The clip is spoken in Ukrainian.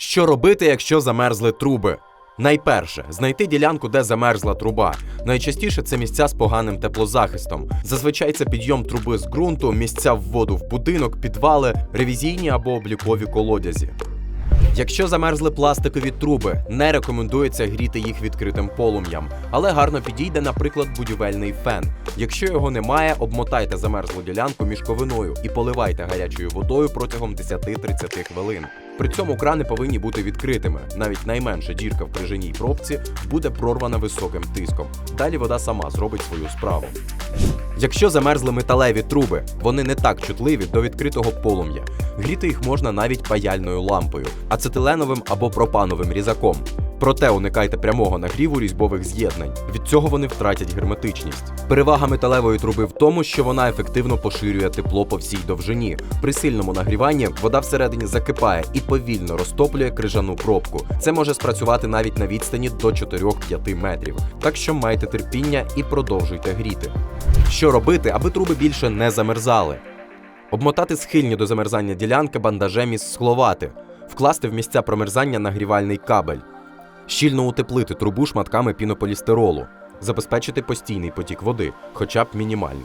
Що робити, якщо замерзли труби? Найперше, знайти ділянку, де замерзла труба. Найчастіше це місця з поганим теплозахистом. Зазвичай це підйом труби з ґрунту, місця в воду в будинок, підвали, ревізійні або облікові колодязі. Якщо замерзли пластикові труби, не рекомендується гріти їх відкритим полум'ям, але гарно підійде, наприклад, будівельний фен. Якщо його немає, обмотайте замерзлу ділянку мішковиною і поливайте гарячою водою протягом 10-30 хвилин. При цьому крани повинні бути відкритими. Навіть найменша дірка в крижаній пробці буде прорвана високим тиском. Далі вода сама зробить свою справу. Якщо замерзли металеві труби, вони не так чутливі до відкритого полум'я. Гріти їх можна навіть паяльною лампою, ацетиленовим або пропановим різаком. Проте уникайте прямого нагріву різьбових з'єднань. Від цього вони втратять герметичність. Перевага металевої труби в тому, що вона ефективно поширює тепло по всій довжині. При сильному нагріванні вода всередині закипає і повільно розтоплює крижану пробку. Це може спрацювати навіть на відстані до 4-5 метрів. Так що майте терпіння і продовжуйте гріти. Що робити, аби труби більше не замерзали? Обмотати схильні до замерзання ділянки бандажем із скловати, вкласти в місця промерзання нагрівальний кабель, щільно утеплити трубу шматками пінополістиролу, забезпечити постійний потік води, хоча б мінімальний.